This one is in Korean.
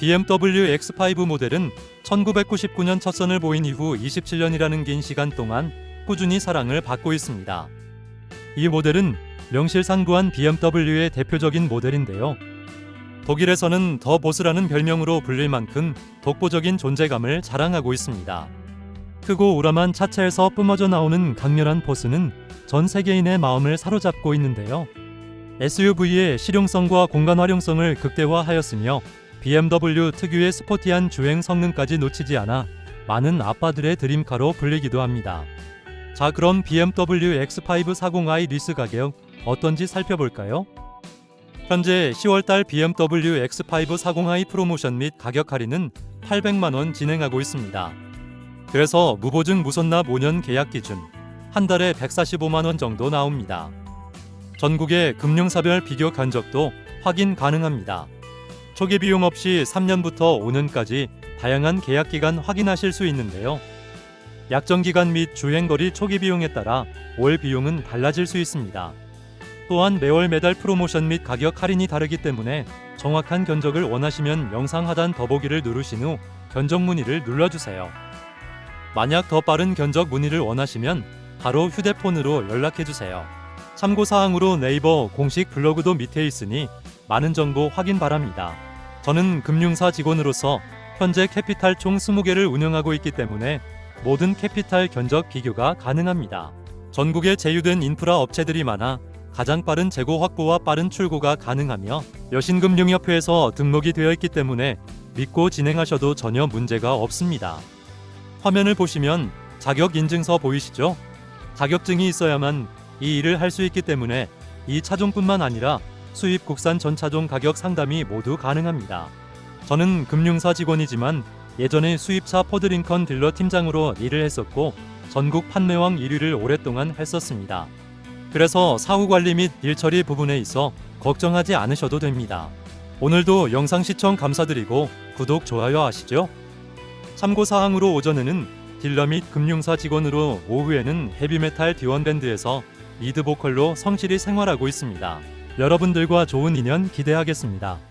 BMW X5 모델은 1999년 첫 선을 보인 이후 27년이라는 긴 시간 동안 꾸준히 사랑을 받고 있습니다. 이 모델은 명실상부한 BMW의 대표적인 모델인데요. 독일에서는 더 보스라는 별명으로 불릴 만큼 독보적인 존재감을 자랑하고 있습니다. 크고 우람한 차체에서 뿜어져 나오는 강렬한 포스는 전 세계인의 마음을 사로잡고 있는데요. SUV의 실용성과 공간 활용성을 극대화하였으며 BMW 특유의 스포티한 주행 성능까지 놓치지 않아 많은 아빠들의 드림카로 불리기도 합니다. 자, 그럼 BMW X5 40i 리스 가격 어떤지 살펴볼까요? 현재 10월달 BMW X5 40i 프로모션 및 가격 할인은 800만 원 진행하고 있습니다. 그래서 무보증 무선납 5년 계약 기준 한 달에 145만 원 정도 나옵니다. 전국의 금융사별 비교 견적도 확인 가능합니다. 초기 비용 없이 3년부터 5년까지 다양한 계약 기간 확인하실 수 있는데요. 약정 기간 및 주행 거리 초기 비용에 따라 월 비용은 달라질 수 있습니다. 또한 매월 매달 프로모션 및 가격 할인이 다르기 때문에 정확한 견적을 원하시면 영상 하단 더보기를 누르신 후 견적 문의를 눌러주세요. 만약 더 빠른 견적 문의를 원하시면 바로 휴대폰으로 연락해주세요. 참고사항으로 네이버 공식 블로그도 밑에 있으니 많은 정보 확인 바랍니다. 저는 금융사 직원으로서 현재 캐피탈 총 20개를 운영하고 있기 때문에 모든 캐피탈 견적 비교가 가능합니다. 전국에 제휴된 인프라 업체들이 많아 가장 빠른 재고 확보와 빠른 출고가 가능하며 여신금융협회에서 등록이 되어 있기 때문에 믿고 진행하셔도 전혀 문제가 없습니다. 화면을 보시면 자격 인증서 보이시죠? 자격증이 있어야만 이 일을 할 수 있기 때문에 이 차종뿐만 아니라 수입 국산 전 차종 가격 상담이 모두 가능합니다. 저는 금융사 직원이지만 예전에 수입차 포드링컨 딜러 팀장으로 일을 했었고 전국 판매왕 1위를 오랫동안 했었습니다. 그래서 사후 관리 및 일 처리 부분에 있어 걱정하지 않으셔도 됩니다. 오늘도 영상 시청 감사드리고 구독, 좋아요 하시죠. 참고 사항으로 오전에는 딜러 및 금융사 직원으로 오후에는 헤비메탈 디원밴드에서 리드 보컬로 성실히 생활하고 있습니다. 여러분들과 좋은 인연 기대하겠습니다.